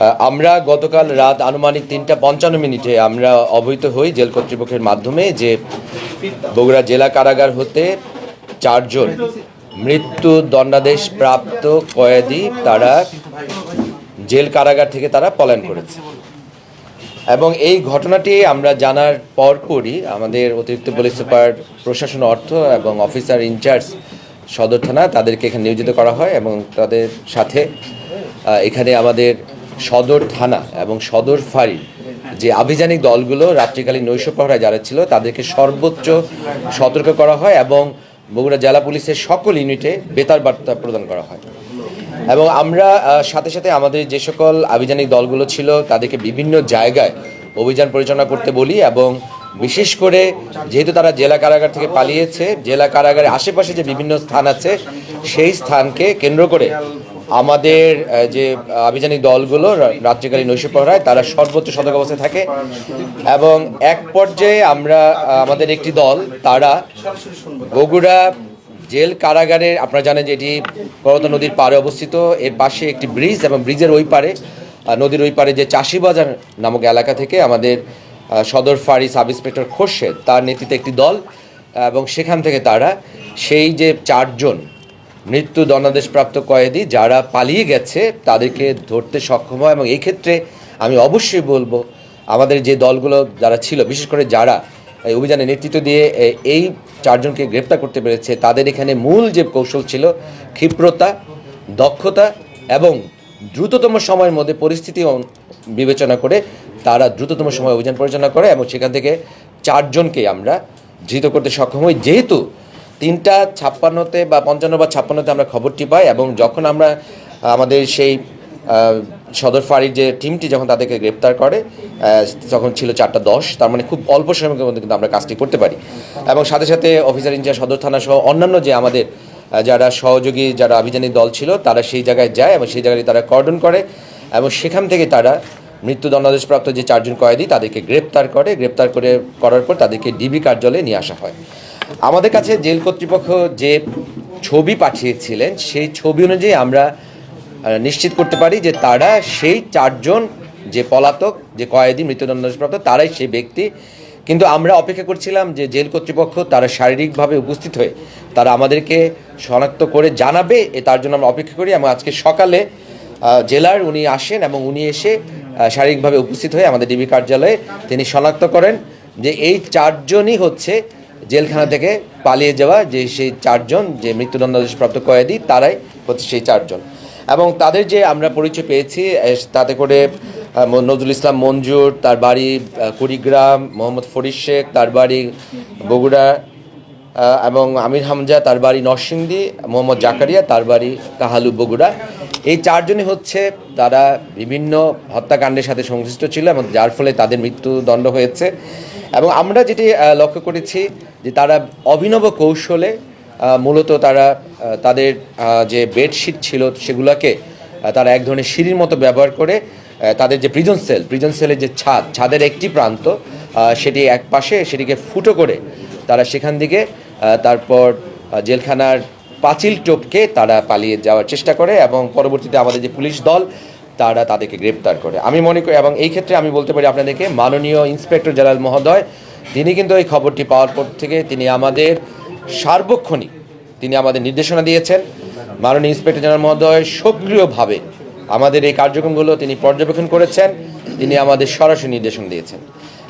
আমরা গতকাল রাত আনুমানিক তিনটা পঞ্চান্ন মিনিটে আমরা অবহিত হই জেল কর্তৃপক্ষের মাধ্যমে যে বগুড়া জেলা কারাগার হতে চারজন মৃত্যু দণ্ডাদেশ প্রাপ্ত কয়েদি তারা জেল কারাগার থেকে তারা পলায়ন করেছে। এবং এই ঘটনাটি আমরা জানার পরপরই আমাদের অতিরিক্ত পুলিশ সুপার প্রশাসন অর্থ এবং অফিসার ইনচার্জ সদর থানা তাদেরকে এখানে নিয়োজিত করা হয় এবং তাদের সাথে এখানে আমাদের সদর থানা এবং সদর ফাঁড়ি যে আভিযানিক দলগুলো রাত্রিকালীন নৈশ প্রহরায় যারা ছিল, তাদেরকে সর্বোচ্চ সতর্ক করা হয় এবং বগুড়া জেলা পুলিশের সকল ইউনিটে বেতার বার্তা প্রদান করা হয়। এবং আমরা সাথে সাথে আমাদের যে সকল আভিযানিক দলগুলো ছিল, তাদেরকে বিভিন্ন জায়গায় অভিযান পরিচালনা করতে বলি এবং বিশেষ করে যেহেতু তারা জেলা কারাগার থেকে পালিয়েছে, জেলা কারাগারের আশেপাশে যে বিভিন্ন স্থান আছে, সেই স্থানকে কেন্দ্র করে আমাদের যে আভিযানিক দলগুলো রাত্রিকালীন নৈশ প্রহরায় তারা সর্বোচ্চ সতর্ক অবস্থায় থাকে। এবং এক পর্যায়ে আমরা আমাদের একটি দল, তারা বগুড়া জেল কারাগারের আপনারা জানেন যে এটি করত নদীর পাড়ে অবস্থিত। এর পাশে একটি ব্রিজ এবং ব্রিজের ওই পারে নদীর ওই পারে যে চাষিবাজার নামক এলাকা থেকে আমাদের সদর ফাঁড়ি সাব ইন্সপেক্টর খোরশেদ, তার নেতৃত্বে একটি দল এবং সেখান থেকে তারা সেই যে চারজন মৃত্যু দণ্ডাদেশপ্রাপ্ত কয়েদি যারা পালিয়ে গেছে তাদেরকে ধরতে সক্ষম হয় এবং এই ক্ষেত্রে আমি অবশ্যই বলব, আমাদের যে দলগুলো যারা ছিল, বিশেষ করে যারা এই অভিযানে নেতৃত্ব দিয়ে এই চারজনকে গ্রেপ্তার করতে পেরেছে, তাদের এখানে মূল যে কৌশল ছিল, ক্ষিপ্রতা, দক্ষতা এবং দ্রুততম সময়ের মধ্যে পরিস্থিতি বিবেচনা করে তারা দ্রুততম সময় অভিযান পরিচালনা করে এবং সেখান থেকে চারজনকে আমরা ধৃত করতে সক্ষম হই। যেহেতু তিনটা ছাপ্পান্নতে বা পঞ্চান্ন বা ছাপ্পান্নতে আমরা খবরটি পাই এবং যখন আমরা আমাদের সেই সদর ফাঁড়ির যে টিমটি যখন তাদেরকে গ্রেপ্তার করে তখন ছিল চারটা দশ, তার মানে খুব অল্প সময়ের মধ্যে কিন্তু আমরা কাজটি করতে পারি। এবং সাথে সাথে অফিসার ইনচার্জ, সদর থানা সহ অন্যান্য যে আমাদের যারা সহযোগী, যারা আভিযানিক দল ছিল, তারা সেই জায়গায় যায় এবং সেই জায়গায় তারা কর্ডন করে এবং সেখান থেকে তারা মৃত্যুদণ্ডাদেশপ্রাপ্ত যে চারজন কয়েদি তাদেরকে গ্রেপ্তার করে গ্রেপ্তার করে করার পর তাদেরকে ডিবি কার্যালয়ে নিয়ে আসা হয়। আমাদের কাছে জেল কর্তৃপক্ষ যে ছবি পাঠিয়েছিলেন, সেই ছবি অনুযায়ী আমরা নিশ্চিত করতে পারি যে তারা সেই চারজন যে পলাতক, যে কয়েদি মৃত্যুদণ্ডপ্রাপ্ত, তারাই সেই ব্যক্তি। কিন্তু আমরা অপেক্ষা করছিলাম যে জেল কর্তৃপক্ষ তারা শারীরিকভাবে উপস্থিত হয়ে তারা আমাদেরকে শনাক্ত করে জানাবে, এ তার জন্য আমরা অপেক্ষা করি। এবং আজকে সকালে জেলার উনি আসেন এবং উনি এসে শারীরিকভাবে উপস্থিত হয়ে আমাদের ডিবি কার্যালয়ে তিনি শনাক্ত করেন যে এই চারজনই হচ্ছে জেলখানা থেকে পালিয়ে যাওয়া যে সেই চারজন, যে মৃত্যুদণ্ডাদেশপ্রাপ্ত কয়েদি, তারাই হচ্ছে সেই চারজন। এবং তাদের যে আমরা পরিচয় পেয়েছি তাতে করে নজরুল ইসলাম মঞ্জুর, তার বাড়ি কুড়িগ্রাম, মোহাম্মদ ফরিদ শেখ, তার বাড়ি বগুড়া এবং আমির হামজা, তার বাড়ি নরসিংদী, মোহাম্মদ জাকারিয়া, তার বাড়ি কাহালু, বগুড়া। এই চারজনই হচ্ছে, তারা বিভিন্ন হত্যাকাণ্ডের সাথে সংশ্লিষ্ট ছিল এবং যার ফলে তাদের মৃত্যুদণ্ড হয়েছে। এবং আমরা যেটি লক্ষ্য করেছি যে তারা অভিনব কৌশলে মূলত তারা তাদের যে বেডশিট ছিল সেগুলোকে তারা এক ধরনের সিঁড়ির মতো ব্যবহার করে তাদের যে প্রিজন সেল প্রিজন সেলের যে ছাদ, ছাদের একটি প্রান্ত সেটি এক পাশে সেটিকে ফুটো করে তারা সেখান থেকে তারপর জেলখানার পাঁচিল টোপকে তারা পালিয়ে যাওয়ার চেষ্টা করে এবং পরবর্তীতে আমাদের যে পুলিশ দল তারা তাদেরকে গ্রেপ্তার করে। আমি মনে করি, এবং এই ক্ষেত্রে আমি বলতে পারি আপনাদেরকে, মাননীয় ইন্সপেক্টর জেনারেল মহোদয়, তিনি কিন্তু এই খবরটি পাওয়ার পর থেকে তিনি আমাদের সার্বক্ষণিক তিনি আমাদের নির্দেশনা দিয়েছেন। মাননীয় ইন্সপেক্টর জেনারেল মহোদয় সক্রিয়ভাবে আমাদের এই কার্যক্রমগুলো তিনি পর্যবেক্ষণ করেছেন, তিনি আমাদের সরাসরি নির্দেশন দিয়েছেন।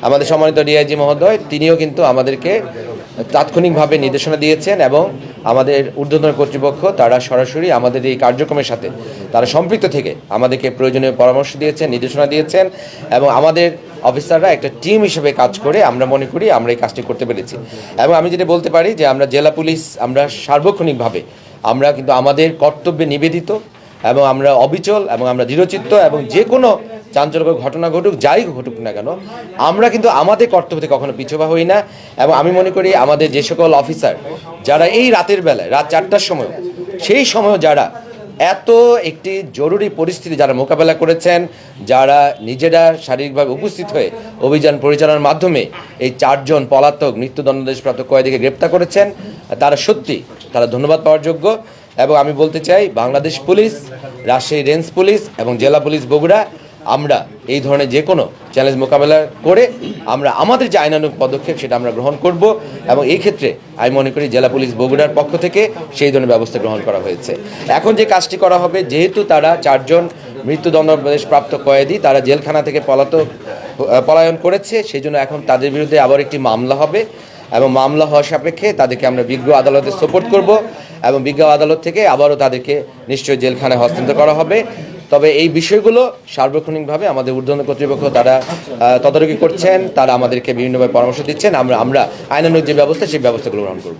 আমাদের সম্মানিত ডিআইজি মহোদয়, তিনিও কিন্তু আমাদেরকে তাৎক্ষণিকভাবে নির্দেশনা দিয়েছেন এবং আমাদের ঊর্ধ্বতন কর্তৃপক্ষ, তারা সরাসরি আমাদের এই কার্যক্রমের সাথে, তারা সম্পৃক্ত থেকে আমাদেরকে প্রয়োজনীয় পরামর্শ দিয়েছেন, নির্দেশনা দিয়েছেন এবং আমাদের অফিসাররা একটা টিম হিসেবে কাজ করে আমরা মনে করি আমরা এই কাজটি করতে পেরেছি। এবং আমি যেটা বলতে পারি যে আমরা জেলা পুলিশ, আমরা সার্বক্ষণিকভাবে, আমরা কিন্তু আমাদের কর্তব্যে নিবেদিত এবং আমরা অবিচল এবং আমরা দৃঢ়চিত্ত এবং যে কোনো চাঞ্চল্যকর ঘটনা ঘটুক, যাই ঘটুক না কেন, আমরা কিন্তু আমাদের কর্তব্য থেকে কখনো পিছুপা হই না। এবং আমি মনে করি আমাদের যে সকল অফিসার, যারা এই রাতের বেলায়, রাত চারটার সময়, সেই সময় যারা এত একটি জরুরি পরিস্থিতি যারা মোকাবেলা করেছেন, যারা নিজেরা শারীরিকভাবে উপস্থিত হয়ে অভিযান পরিচালনার মাধ্যমে এই চারজন পলাতক মৃত্যুদণ্ডাদেশপ্রাপ্ত কয়েদিকে গ্রেপ্তার করেছেন, তারা সত্যি তারা ধন্যবাদ পাওয়ার যোগ্য। এবং আমি বলতে চাই, Bangladesh police, Rajshahi range police এবং জেলা পুলিশ বগুড়া আমরা এই ধরনের যে কোনো চ্যালেঞ্জ মোকাবেলা করে আমরা আমাদের যে আইনানুগ পদক্ষেপ সেটা আমরা গ্রহণ করব এবং এই ক্ষেত্রে আমি মনে করি জেলা পুলিশ বগুড়ার পক্ষ থেকে সেই ধরনের ব্যবস্থা গ্রহণ করা হয়েছে। এখন যে কাজটি করা হবে, যেহেতু তারা চারজন মৃত্যুদণ্ডাদেশ প্রাপ্ত কয়েদি, তারা জেলখানা থেকে পলাতক পলায়ন করেছে সেই জন্য এখন তাদের বিরুদ্ধে আবার একটি মামলা হবে এবং মামলা হওয়া সাপেক্ষে তাদেরকে আমরা বিজ্ঞ আদালতে সাপোর্ট করব এবং বিজ্ঞ আদালত থেকে আবারও তাদেরকে নিশ্চয়ই জেলখানায় হস্তান্তর করা হবে। তবে এই বিষয়গুলো সার্বক্ষণিকভাবে আমাদের ঊর্ধ্বতন কর্তৃপক্ষ তারা তদারকি করছেন, তারা আমাদেরকে বিভিন্নভাবে পরামর্শ দিচ্ছেন। আমরা আমরা আইনানুগ যে ব্যবস্থা, সেই ব্যবস্থাগুলো গ্রহণ করব।